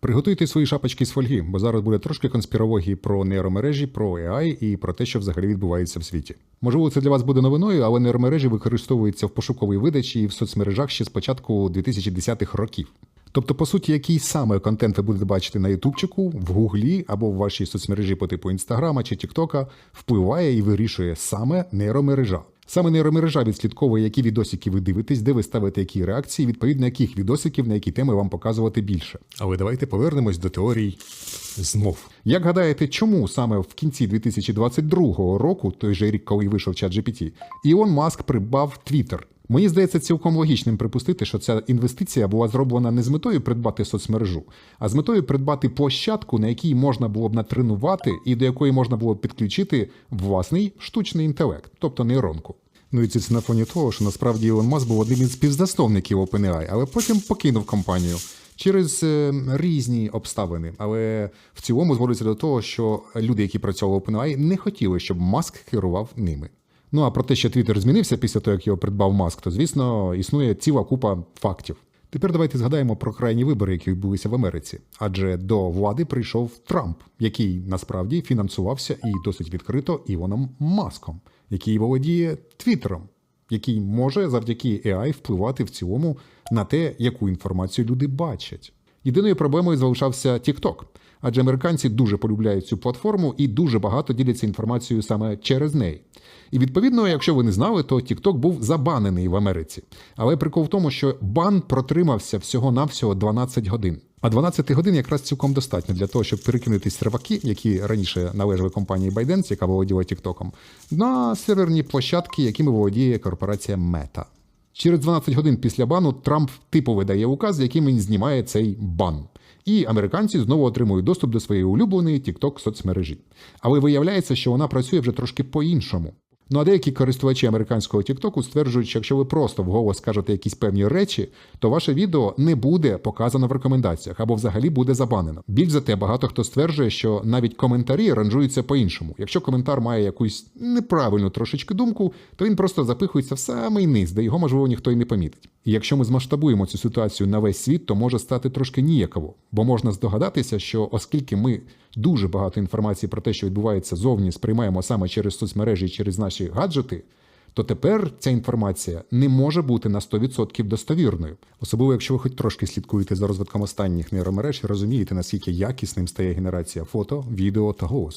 Приготуйте свої шапочки з фольги, бо зараз буде трошки конспірології про нейромережі, про AI і про те, що взагалі відбувається в світі. Можливо, це для вас буде новиною, але нейромережі використовуються в пошуковій видачі і в соцмережах ще з початку 2010-х років. Тобто, по суті, який саме контент ви будете бачити на Ютубчику, в Гуглі або в вашій соцмережі по типу Інстаграма чи Тіктока, впливає і вирішує саме нейромережа. Саме нейромережа відслідковує, які відосики ви дивитесь, де ви ставите які реакції, відповідно яких відосиків на які теми вам показувати більше. Але давайте повернемось до теорій змов. Як гадаєте, чому саме в кінці 2022 року, той же рік, коли вийшов чат GPT, Ілон Маск придбав Twitter? Мені здається цілком логічним припустити, що ця інвестиція була зроблена не з метою придбати соцмережу, а з метою придбати площадку, на якій можна було б натренувати і до якої можна було б підключити власний штучний інтелект, тобто нейронку. Ну і це на фоні того, що насправді Ілон Маск був одним із співзасновників OpenAI, але потім покинув компанію через е, різні обставини. Але в цілому зводиться до того, що люди, які працювали в OpenAI, не хотіли, щоб Маск керував ними. Ну а про те, що Твіттер змінився після того, як його придбав Маск, то звісно існує ціла купа фактів. Тепер давайте згадаємо про крайні вибори, які відбулися в Америці. Адже до влади прийшов Трамп, який насправді фінансувався і досить відкрито Ілоном Маском, який володіє Твіттером, який може завдяки AI впливати в цілому на те, яку інформацію люди бачать. Єдиною проблемою залишався TikTok, адже американці дуже полюбляють цю платформу і дуже багато діляться інформацією саме через неї. І відповідно, якщо ви не знали, то TikTok був забанений в Америці. Але прикол в тому, що бан протримався всього-навсього 12 годин. А 12 годин якраз цілком достатньо для того, щоб перекинути серваки, які раніше належали компанії ByteDance, яка володіла TikTok, на серверні площадки, якими володіє корпорація Meta. Через 12 годин після бану Трамп типу видає указ, яким він знімає цей бан. І американці знову отримують доступ до своєї улюбленої TikTok соцмережі. Але виявляється, що вона працює вже трошки по-іншому. Ну а деякі користувачі американського TikTok стверджують, що якщо ви просто вголос скажете якісь певні речі, то ваше відео не буде показано в рекомендаціях або взагалі буде забанено. Більш за те, багато хто стверджує, що навіть коментарі ранжуються по-іншому. Якщо коментар має якусь неправильну трошечки думку, то він просто запихується в самий низ, де його можливо ніхто й не помітить. І якщо ми змасштабуємо цю ситуацію на весь світ, то може стати трошки ніяково, бо можна здогадатися, що оскільки ми дуже багато інформації про те, що відбувається зовні, сприймаємо саме через соцмережі, через наші гаджети, то тепер ця інформація не може бути на 100% достовірною. Особливо, якщо ви хоч трошки слідкуєте за розвитком останніх нейромереж і розумієте, наскільки якісним стає генерація фото, відео та голосу.